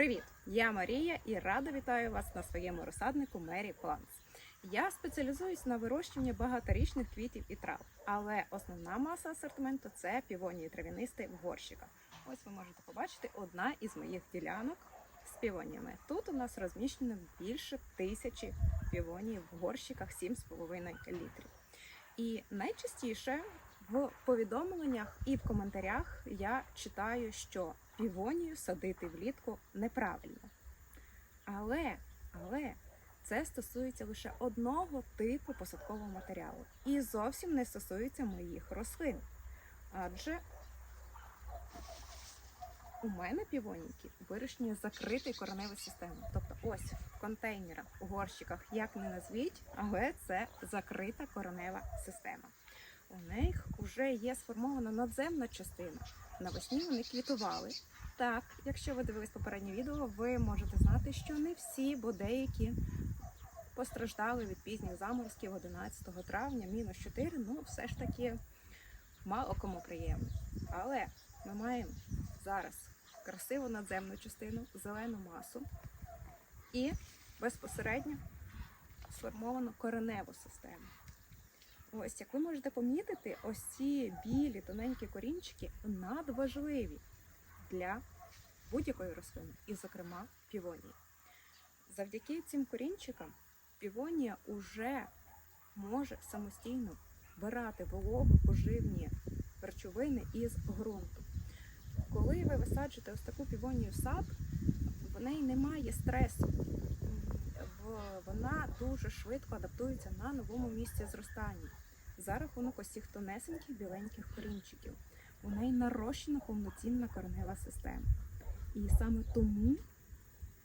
Привіт! Я Марія і рада вітаю вас на своєму розсаднику Mary Plants. Я спеціалізуюсь на вирощуванні багаторічних квітів і трав, але основна маса асортименту це півонії трав'янисти в горщиках. Ось ви можете побачити одна із моїх ділянок з півоніями. Тут у нас розміщено більше тисячі півоній в горщиках 7,5 літрів. І найчастіше в повідомленнях і в коментарях я читаю, що півонію садити влітку неправильно. Але, але це стосується лише одного типу посадкового матеріалу і зовсім не стосується моїх рослин. Адже у мене півоніки вирощені з закритою кореневою системою. Тобто ось в контейнерах, у горщиках, як не назвіть, але це закрита коренева система. У них вже є сформована надземна частина. Навесні вони квітували. Так, якщо ви дивились попереднє відео, ви можете знати, що не всі, бо деякі постраждали від пізніх заморозків 11 травня, мінус 4, ну все ж таки мало кому приємно. Але ми маємо зараз красиву надземну частину, зелену масу і безпосередньо сформовану кореневу систему. Ось, як ви можете помітити, ось ці білі тоненькі корінчики надважливі для будь-якої рослини, і, зокрема, півонії. Завдяки цим корінчикам півонія уже може самостійно вбирати вологу, поживні речовини із ґрунту. Коли ви висаджуєте ось таку півонію в сад, в неї немає стресу. В- Вона дуже швидко адаптується на новому місці зростання за рахунок ось тонесеньких біленьких корінчиків. У неї нарощена повноцінна коренева система. І саме тому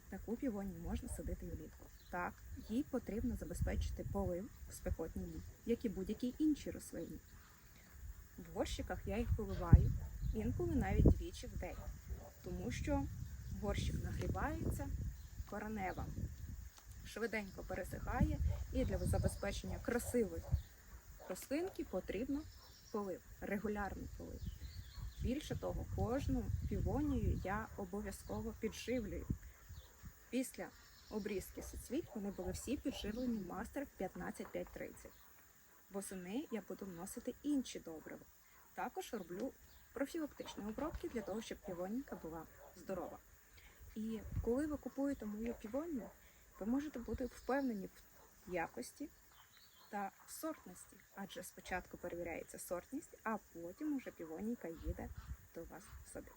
таку півонію можна садити влітку. Так, їй потрібно забезпечити полив в спекотні дні, як і будь-якій іншій рослині. В горщиках я їх поливаю інколи навіть двічі в день, тому що горщик нагрівається, коренева швиденько пересихає, і для забезпечення красивої рослинки потрібно полив, регулярний полив. Більше того, кожну півонію я обов'язково підживлюю. Після обрізки соцвіт вони були всі підживлені мастер 15530. Восени я буду вносити інші добрива. Також роблю профілактичні обробки для того, щоб півоніка була здорова. І коли ви купуєте мою півонію, ви можете бути впевнені в якості та сортності, адже спочатку перевіряється сортність, а потім уже півонійка їде до вас в сади.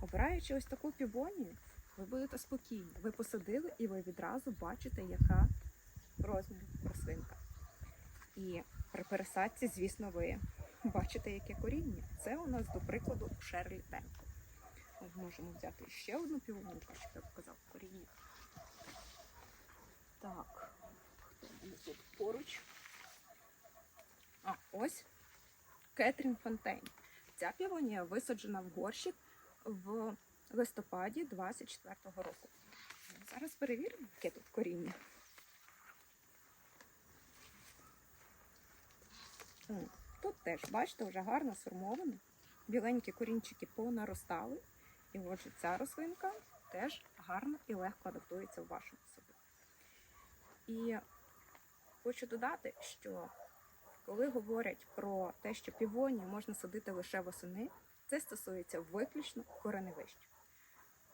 Обираючи ось таку півонію, ви будете спокійні. Ви посадили і ви відразу бачите, яка розмір рослинка. І при пересадці, звісно, ви бачите, яке коріння. Це у нас, до прикладу, Шерлі Темпл. Ми можемо взяти ще одну півонку, щоб я показав коріння. Так, хто мене тут поруч? А, ось Кетрін Фонтейн. Ця півонія висаджена в горщик в листопаді 24-го року. Зараз перевіримо, яке тут коріння. Тут теж, бачите, вже гарно сформовано. Біленькі корінчики понаростали. І отже, ця рослинка теж гарно і легко адаптується в вашому саду. І хочу додати, що коли говорять про те, що півонію можна садити лише восени, це стосується виключно кореневищ.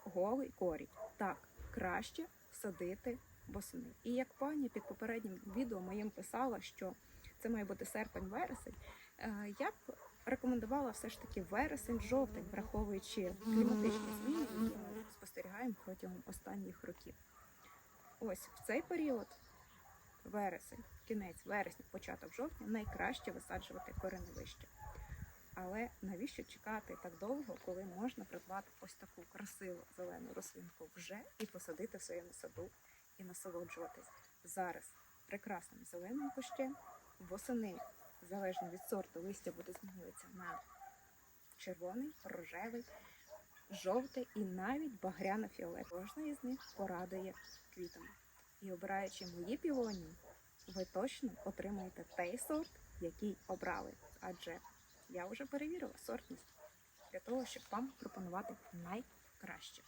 Голий корінь. Так, краще садити восени. І як пані під попереднім відео моїм писала, що це має бути серпень-вересень, е, я б рекомендувала все ж таки вересень-жовтень, враховуючи кліматичні зміни, які ми спостерігаємо протягом останніх років. Ось в цей період, вересень, кінець вересня, початок жовтня, найкраще висаджувати кореневище. Але навіщо чекати так довго, коли можна придбати ось таку красиву зелену рослинку вже і посадити в своєму саду і насолоджуватись зараз прекрасним зеленим кущем, восени, залежно від сорту, листя буде змінюватися на червоний, рожевий, жовтий і навіть багряно-фіолет. Кожна із них порадує квітами. І обираючи мої півонії, ви точно отримаєте той сорт, який обрали. Адже я вже перевірила сортність для того, щоб вам пропонувати найкраще.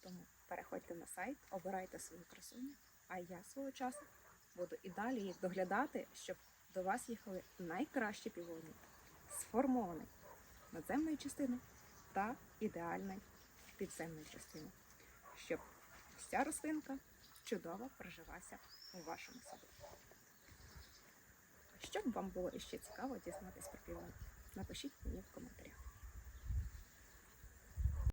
Тому переходьте на сайт, обирайте свою красуню, а я свого часу буду і далі їх доглядати, щоб до вас їхали найкращі півоні, сформовані надземної частини та ідеальної підземної частини, щоб ця рослинка чудово проживася у вашому саду. Щоб вам було іще цікаво дізнатися про півоні, напишіть мені в коментарях.